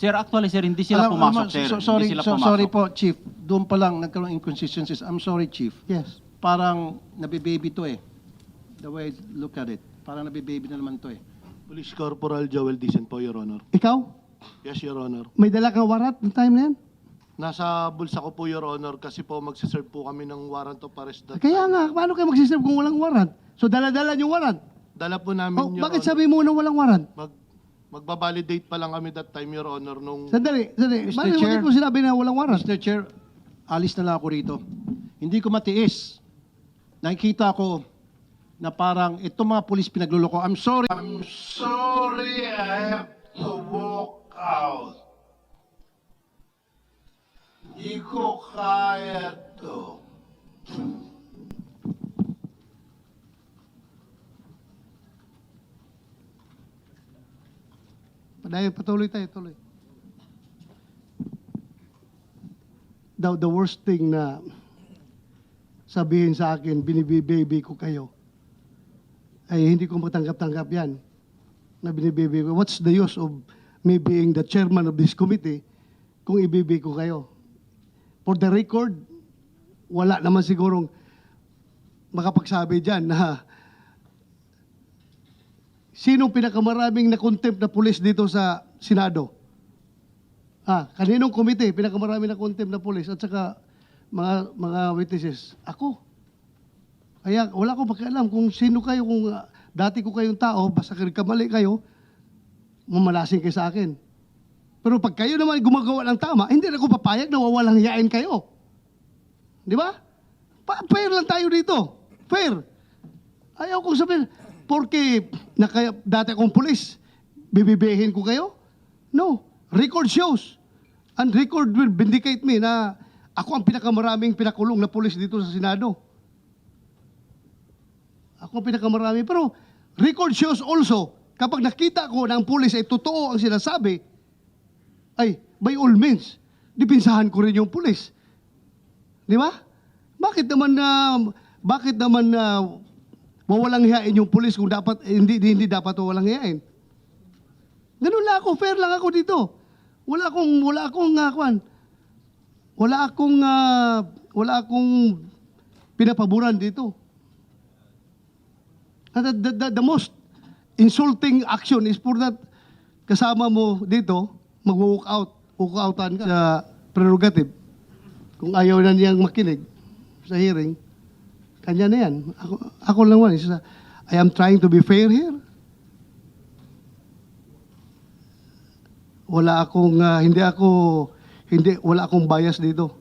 Sir, actually, sir, hindi sila Alam- pumasok, alam- sir. so- sorry, hindi sila so- pumasok. sorry po, Chief. Doon pa lang nagkaroon ng inconsistencies. I'm sorry, Chief. Yes. Parang nabibaby to eh. The way I look at it. Parang nabibaby na naman to eh. Police Corporal Joel Dicen po, Your Honor. Ikaw? Yes, Your Honor. May dala kang warat ng time na yan? Nasa bulsa ko po, Your Honor, kasi po magsiserve po kami ng warrant of arrest. That Kaya nga, paano kayo magsiserve kung walang warat? So dala-dala yung warat. Dala po namin, Oh, Your bakit Honor. sabi mo na walang warat? Mag, magbabalidate pa lang kami that time, Your Honor, nung... Sandali, sandali. Mr. Bakit Chair. bakit mo sinabi na walang warat? Mr. Chair, alis na lang ako rito. Hindi ko matiis. Nakikita ko na parang itong mga pulis pinagluloko. I'm sorry. I'm sorry I have to walk out. Hindi ko kaya to. Padayon, patuloy tayo, tuloy. The, the worst thing na sabihin sa akin, binibibaby ko kayo, ay hindi ko matanggap-tanggap yan. Na binibaby ko. What's the use of me being the chairman of this committee kung ibibi ko kayo? For the record, wala naman sigurong makapagsabi dyan na Sinong pinakamaraming na-contempt na pulis dito sa Senado? Ah, kaninong komite pinakamarami na contempt na pulis at saka mga mga witnesses? Ako. Kaya wala akong pakialam kung sino kayo, kung ah, dati ko kayong tao, basta kamali kayo, mamalasing kayo sa akin. Pero pag kayo naman gumagawa ng tama, hindi na ako papayag na wawalang hiyain kayo. Di ba? Pa- fair lang tayo dito. Fair. Ayaw kong sabihin, porque nakaya, dati akong pulis, bibibihin ko kayo? No. Record shows. And record will vindicate me na ako ang pinakamaraming pinakulong na pulis dito sa Senado. Ako ang pinakamarami. Pero record shows also, kapag nakita ko na ang pulis ay totoo ang sinasabi, ay, by all means, dipinsahan ko rin yung pulis. Di ba? Bakit naman na bakit naman na wawalang hiyain yung pulis kung dapat eh, hindi hindi dapat wawalang hiyain? Ganun lang ako, fair lang ako dito. Wala akong wala akong uh, kwan. Wala akong ah, wala akong pinapaboran dito. And the, the, the, the most insulting action is for that kasama mo dito, mag-walk out, walk outan ka sa prerogative. Kung ayaw na niyang makinig sa hearing, kanya na yan. Ako, ako lang isa, I am trying to be fair here. Wala akong, ah, hindi ako, hindi, wala akong bias dito.